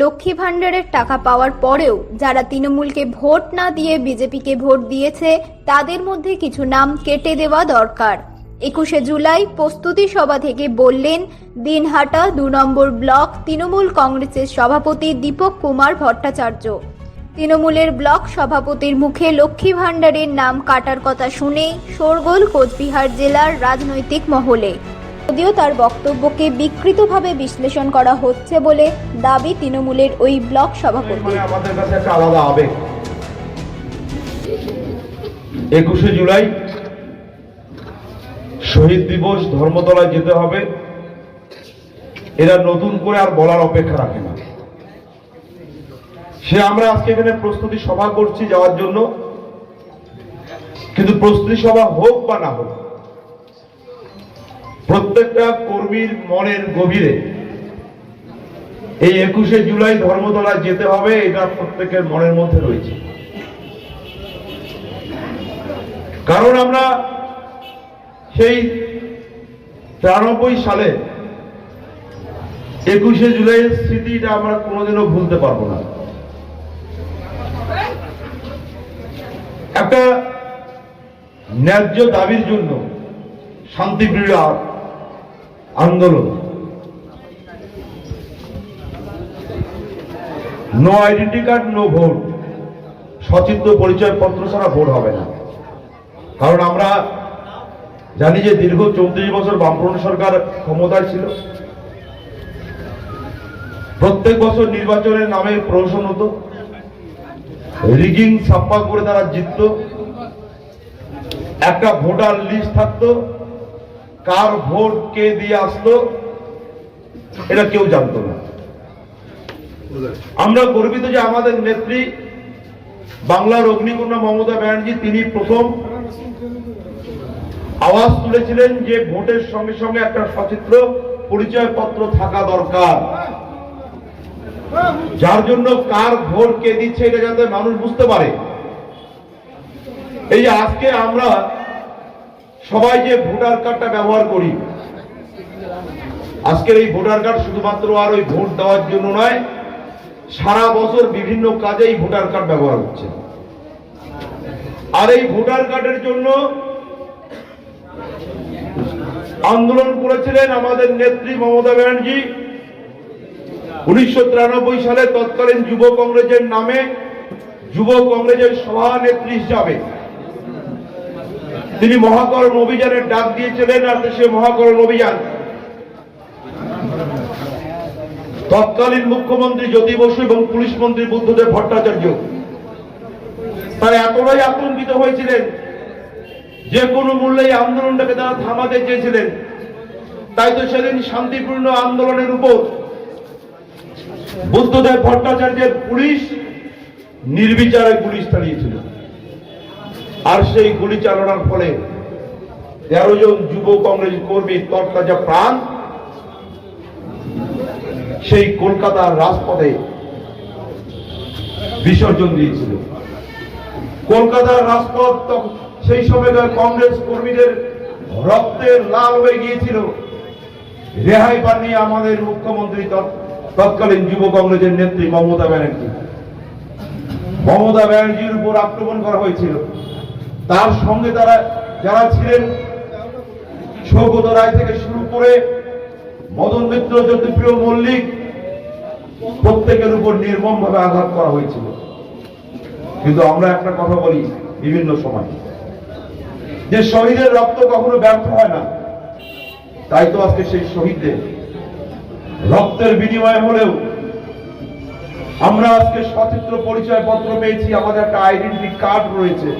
লক্ষ্মী ভাণ্ডারের টাকা পাওয়ার পরেও যারা তৃণমূলকে ভোট না দিয়ে বিজেপিকে ভোট দিয়েছে, তাদের মধ্যে কিছু নাম কেটে দেওয়া দরকার। একুশে জুলাই প্রস্তুতি সভা থেকে বললেন, দিনহাটা দু নম্বর ব্লক তৃণমূল কংগ্রেসের সভাপতি দীপক কুমার ভট্টাচার্য। তৃণমূলের ব্লক সভাপতির মুখে লক্ষ্মী ভাণ্ডারের নাম কাটার কথা শুনেই শোরগোল কোচবিহার জেলার রাজনৈতিক মহলে। যদিও তার বক্তব্যকে বিকৃতভাবে বিশ্লেষণ করা হচ্ছে বলে দাবি তৃণমূলের ওই ব্লক সভাপতি। মানে একুশে জুলাই, শহীদ দিবস, ধর্মতলায় যেতে হবে। এরা নতুন করে আর বলার অপেক্ষা রাখে না। সে আমরা আজকে এখানে প্রস্তুতি সভা করছি যাওয়ার জন্য। কিন্তু প্রস্তুতি সভা হোক বা না হোক প্রত্যেকটা কর্মীর মনের গভীরে এই একুশে জুলাই ধর্মতলায় যেতে হবে, এটা প্রত্যেকের মনের মধ্যে রয়েছে। কারণ আমরা সেই তিরানব্বই সালে একুশে জুলাইয়ের স্মৃতিটা আমরা কোনোদিনও ভুলতে পারব না। একটা ন্যায্য দাবির জন্য শান্তিপ্রিয় আন্দোলন। No identity card no vote সচিত্র পরিচয় পত্র ছাড়া ভোট হবে না। কারণ আমরা জানি যে দীর্ঘ চৌত্রিশ বছর বামফ্রন্ট সরকার ক্ষমতায় ছিল। প্রত্যেক বছর নির্বাচনের নামে প্রহসন হতো। রিগিং ছাপ্পা করে তারা জিতত। একটা ভোটার লিস্ট থাকতো। কার ভোট কে দিয়ে আসতো এটা কেউ জানতো না। আমরা গর্বিত যে আমাদের নেত্রী বাংলার অগ্নিকন্যা মমতা ব্যানার্জি, তিনি প্রথম আওয়াজ তুলেছিলেন যে ভোটের সঙ্গে সঙ্গে একটা সচিত্র পরিচয়পত্র থাকা দরকার। যার জন্য কার ভোট কে দিচ্ছে, এটা যাতে মানুষ বুঝতে পারে। এই আজকে আমরা সবাই যে ভোটার কার্ডটা ব্যবহার করি। আজকের এই ভোটার কার্ড শুধুমাত্র আর ওই ভোট দেওয়ার জন্য নয়, সারা বছর বিভিন্ন কাজে এই ভোটার কার্ড ব্যবহার হচ্ছে। আর এই ভোটার কার্ডের জন্য আন্দোলন করেছিলেন আমাদের নেত্রী মমতা ব্যানার্জি। উনিশশো তিরানব্বই সালে তৎকালীন যুব কংগ্রেসের নামে যুব কংগ্রেসের সভানেত্রী হিসাবে তিনি মহাকরণ অভিযানের ডাক দিয়েছিলেন আর সে মহাকরণ অভিযান। তৎকালীন মুখ্যমন্ত্রী জ্যোতি বসু এবং পুলিশ মন্ত্রী বুদ্ধদেব ভট্টাচার্য, তারা এতটাই আতঙ্কিত হয়েছিলেন যে কোনো মূল্যে আন্দোলনটাকে তারা থামাতে চেয়েছিলেন। তাই তো সেদিন শান্তিপূর্ণ আন্দোলনের উপর বুদ্ধদেব ভট্টাচার্যের পুলিশ, নির্বিচারে পুলিশ চালিয়েছিল আর সেই গুলি চালানোর ফলে তেরো জন যুব কংগ্রেস কর্মী তৎকাজা প্রাণ সেই কলকাতার রাজপথে বিসর্জন দিয়েছিল। কলকাতার রাজপথ সেই সময়কার কংগ্রেস কর্মীদের রক্তের লাল হয়ে গিয়েছিল। রেহাই পাননি আমাদের মুখ্যমন্ত্রী তৎকালীন যুব কংগ্রেসের নেত্রী মমতা ব্যানার্জি। মমতা ব্যানার্জির উপর আক্রমণ করা হয়েছিল। তার সঙ্গে তারা যারা ছিলেন, সৌগত রায় থেকে শুরু করে মদন মিত্র, জ্যোতিপ্রিয় মল্লিক, প্রত্যেকের উপর নির্মম ভাবে আঘাত করা হয়েছিল। কিন্তু আমরা একটা কথা বলি বিভিন্ন সময়। যে শহীদের রক্ত কখনো ব্যর্থ হয় না, তাই তো আজকে সেই শহীদদের রক্তের বিনিময় হলেও আমরা আজকে সচিত্র পরিচয় পত্র পেয়েছি, আমাদের একটা আইডেন্টি কার্ড রয়েছে।